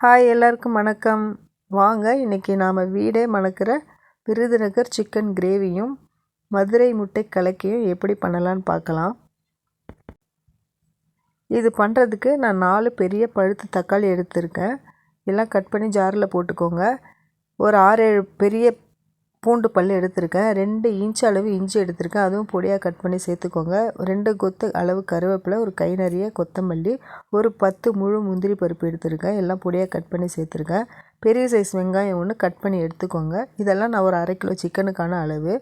Hi எல்லாருக்கும் வணக்கம். வாங்க இன்றைக்கி நாம் வீடே மணக்கிற விருதுநகர் சிக்கன் கிரேவியும் மதுரை முட்டை கலக்கியும் எப்படி பண்ணலான்னு பார்க்கலாம். இது பண்ணுறதுக்கு நான் நாலு பெரிய பழுத்து தக்காளி எடுத்திருக்கேன். எல்லாம் கட் பண்ணி ஜாரில் போட்டுக்கோங்க. ஒரு ஆறு ஏழு பெரிய பூண்டு பல் எடுத்திருக்கேன். ரெண்டு இன்ச் அளவு இஞ்சி எடுத்திருக்கேன். அதுவும் பொடியாக கட் பண்ணி சேர்த்துக்கோங்க. ரெண்டு கொத்து அளவு கருவேப்பிலை ஒரு கை நிறைய கொத்தமல்லி ஒரு பத்து முழு முந்திரி பருப்பு எடுத்திருக்கேன். எல்லாம் பொடியாக கட் பண்ணி சேர்த்துருக்கேன். பெரிய சைஸ் வெங்காயம் ஒன்று கட் பண்ணி எடுத்துக்கோங்க. இதெல்லாம் நான் ஒரு அரை கிலோ சிக்கனுக்கான அளவு.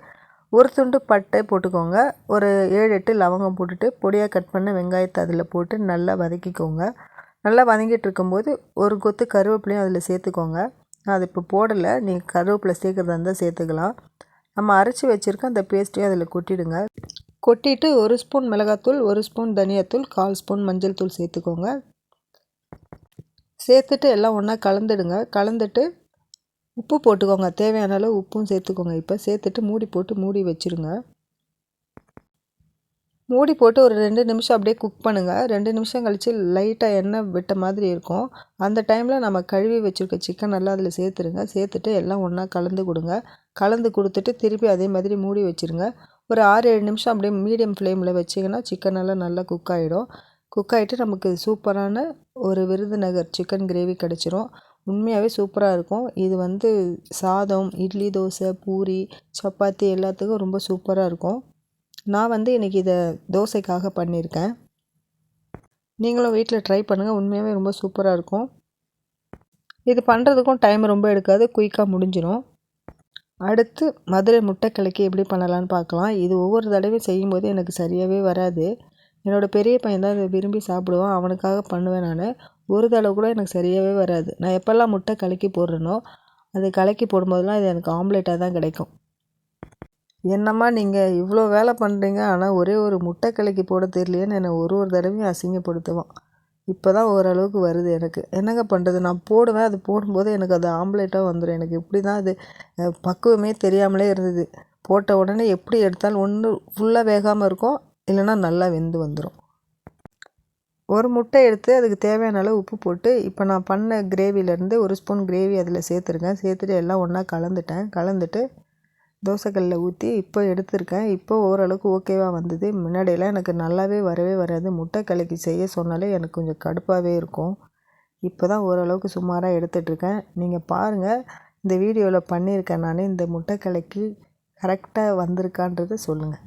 ஒரு துண்டு பட்டை போட்டுக்கோங்க. ஒரு ஏழு எட்டு லவங்கம் போட்டுட்டு பொடியாக கட் பண்ண வெங்காயத்தை அதில் போட்டு நல்லா வதக்கிக்கோங்க. நல்லா வதங்கிட்டு இருக்கும்போது ஒரு கொத்து கருவேப்பிலையும் அதில் சேர்த்துக்கோங்க. நான் அது இப்போ போடலை. நீங்கள் கருவேப்பிலை சேர்க்குறதா இருந்தால் சேர்த்துக்கலாம். நம்ம அரைச்சி வச்சுருக்க அந்த பேஸ்ட்டையும் அதில் கொட்டிடுங்க. கொட்டிட்டு ஒரு ஸ்பூன் மிளகாத்தூள் ஒரு ஸ்பூன் தனியாத்தூள் கால் ஸ்பூன் மஞ்சள் தூள் சேர்த்துக்கோங்க. சேர்த்துட்டு எல்லாம் ஒன்றா கலந்துடுங்க. கலந்துட்டு உப்பு போட்டுக்கோங்க. தேவையான அளவு உப்பும் சேர்த்துக்கோங்க. இப்போ சேர்த்துட்டு மூடி போட்டு மூடி வச்சுருங்க. மூடி போட்டு ஒரு ரெண்டு நிமிஷம் அப்படியே குக் பண்ணுங்கள் ரெண்டு நிமிஷம் கழித்து லைட்டாக எண்ணெய் விட்ட மாதிரி இருக்கும். அந்த டைமில் நம்ம கழுவி வச்சுருக்க சிக்கன் எல்லாம் அதில் சேர்த்துருங்க. சேர்த்துட்டு எல்லாம் ஒன்றா கலந்து கொடுங்க. கலந்து கொடுத்துட்டு திருப்பி அதே மாதிரி மூடி வச்சுருங்க. ஒரு ஆறு ஏழு நிமிஷம் அப்படியே மீடியம் ஃப்ளேமில் வச்சிங்கன்னா சிக்கன் எல்லாம் நல்லா குக் ஆகிடும் குக் ஆகிட்டு நமக்கு சூப்பரான ஒரு விருதுநகர் சிக்கன் கிரேவி கிடச்சிரும். உண்மையாகவே சூப்பராக இருக்கும். இது வந்து சாதம் இட்லி தோசை பூரி சப்பாத்தி எல்லாத்துக்கும் ரொம்ப சூப்பராக இருக்கும். நான் வந்து இன்றைக்கி இதை தோசைக்காக பண்ணியிருக்கேன். நீங்களும் வீட்டில் ட்ரை பண்ணுங்கள் உண்மையாகவே ரொம்ப சூப்பராக இருக்கும். இது பண்ணுறதுக்கும் டைம் ரொம்ப எடுக்காது. குயிக்காக முடிஞ்சிடும் அடுத்து மதுரை முட்டை கலக்கி எப்படி பண்ணலான்னு பார்க்கலாம். இது ஒவ்வொரு தடவையும் செய்யும்போது எனக்கு சரியாகவே வராது. என்னோடய பெரிய பையன் தான் இதை விரும்பி சாப்பிடுவான். அவனுக்காக பண்ணுவேன் நான். ஒரு தடவை கூட எனக்கு சரியாகவே வராது. நான் எப்போல்லாம் முட்டை கலக்கி போடுறேனோ அது கலக்கி போடும்போதெல்லாம் இது எனக்கு ஆம்லேட்டாக தான் கிடைக்கும். என்னம்மா நீங்கள் இவ்வளோ வேலை பண்ணுறீங்க ஆனால் ஒரே ஒரு முட்டை கலக்கி போட தெரியலையேன்னு என்னை ஒரு ஒரு தடவையும் அசிங்கப்படுத்துவான். இப்போ தான் ஓரளவுக்கு வருது எனக்கு. என்னங்க பண்ணுறது நான் போடுவேன் அது போடும்போது எனக்கு அது ஆம்லேட்டாக வந்துடும் எனக்கு இப்படி தான் அது பக்குவமே தெரியாமலே இருந்தது. போட்ட உடனே எப்படி எடுத்தாலும் ஒன்று ஃபுல்லாக வேகாமல் இருக்கும் இல்லைன்னா நல்லா வெந்து வந்துடும் ஒரு முட்டை எடுத்து அதுக்கு தேவையான அளவு உப்பு போட்டு இப்போ நான் பண்ண கிரேவிலேருந்து ஒரு ஸ்பூன் கிரேவி அதில் சேர்த்துருக்கேன். சேர்த்துட்டு எல்லாம் ஒன்றா கலந்துட்டேன். கலந்துட்டு தோசைக்கல்லில் ஊற்றி இப்போ எடுத்திருக்கேன். இப்போ ஓரளவுக்கு ஓகேவாக வந்தது. முன்னாடியெல்லாம் எனக்கு நல்லாவே வரவே வராது. முட்டை கலக்கி செய்ய சொன்னாலே எனக்கு கொஞ்சம் கடுப்பாகவே இருக்கும். இப்போ தான் ஓரளவுக்கு சுமாராக எடுத்துகிட்ருக்கேன் நீங்கள் பாருங்கள் இந்த வீடியோவில் பண்ணியிருக்கேன் நான். இந்த முட்டை கலக்கி கரெக்டாக வந்திருக்கான்றதை சொல்லுங்கள்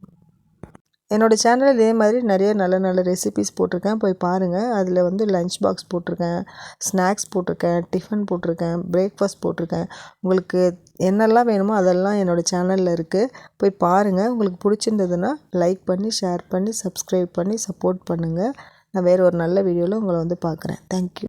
என்னோடய சேனலில் இதே மாதிரி நிறைய நல்ல நல்ல ரெசிபிஸ் போட்டிருக்கேன். போய் பாருங்கள் அதில் வந்து லஞ்ச் பாக்ஸ் போட்டிருக்கேன். ஸ்நாக்ஸ் போட்டிருக்கேன். டிஃபன் போட்டிருக்கேன். பிரேக்ஃபாஸ்ட் போட்டிருக்கேன். உங்களுக்கு என்னெல்லாம் வேணுமோ அதெல்லாம் என்னோடய சேனலில் இருக்குது போய் பாருங்கள் உங்களுக்கு பிடிச்சிருந்ததுன்னா லைக் பண்ணி ஷேர் பண்ணி சப்ஸ்கிரைப் பண்ணி சப்போர்ட் பண்ணுங்கள் நான் வேறு ஒரு நல்ல வீடியோவில் உங்களை வந்து பார்க்குறேன். தேங்க்யூ